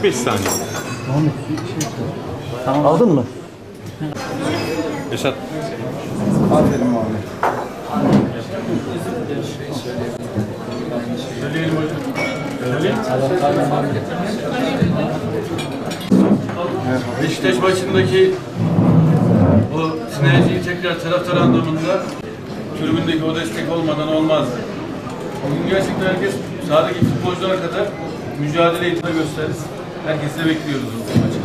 45 saniye. Aldın mı? Esat. Aferin Muhammed. Söyleyelim hocam. Söyleyelim. Beşiktaş maçındaki o sinerjiyi tekrar taraftar anlamında tribündeki o destek olmadan olmazdı. Bugün gerçekten herkes sahadaki futbolculara kadar mücadele etme gösteririz. Herkesi bekliyoruz bu maçı.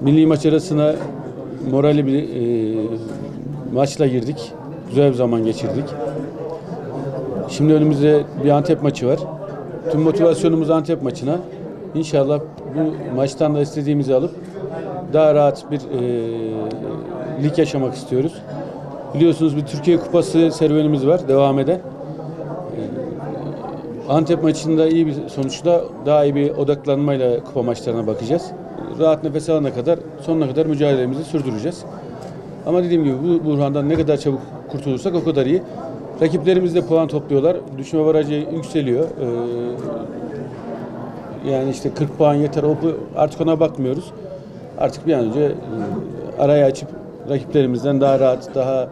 Milli maç arasına morali bir e, maçla girdik. Güzel bir zaman geçirdik. Şimdi önümüzde bir Antep maçı var. Tüm motivasyonumuz Antep maçına. İnşallah bu maçtan da istediğimizi alıp daha rahat bir e, lig yaşamak istiyoruz. Biliyorsunuz bir Türkiye Kupası serüvenimiz var devam eden. Antep maçında iyi bir sonuçla daha iyi bir odaklanmayla kupa maçlarına bakacağız. Rahat nefes alana kadar sonuna kadar mücadelemizi sürdüreceğiz. Ama dediğim gibi bu buhrandan ne kadar çabuk kurtulursak o kadar iyi. Rakiplerimiz de puan topluyorlar. Düşme barajı yükseliyor. Ee, yani işte 40 puan yeter. O, artık ona bakmıyoruz. Artık bir an önce arayı açıp rakiplerimizden daha rahat, daha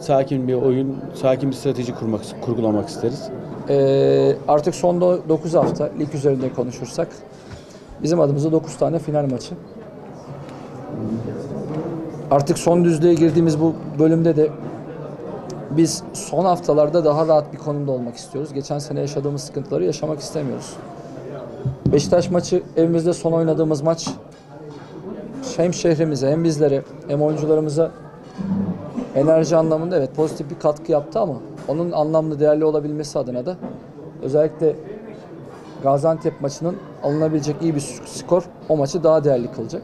sakin bir oyun, sakin bir strateji kurmak, kurgulamak isteriz. Ee, artık son 9 hafta lig üzerinde konuşursak bizim adımıza 9 tane final maçı. Artık son düzlüğe girdiğimiz bu bölümde de biz son haftalarda daha rahat bir konumda olmak istiyoruz. Geçen sene yaşadığımız sıkıntıları yaşamak istemiyoruz. Beşiktaş maçı evimizde son oynadığımız maç hem şehrimize hem bizlere hem oyuncularımıza enerji anlamında evet pozitif bir katkı yaptı ama onun anlamlı değerli olabilmesi adına da özellikle Gaziantep maçının alınabilecek iyi bir skor o maçı daha değerli kılacak.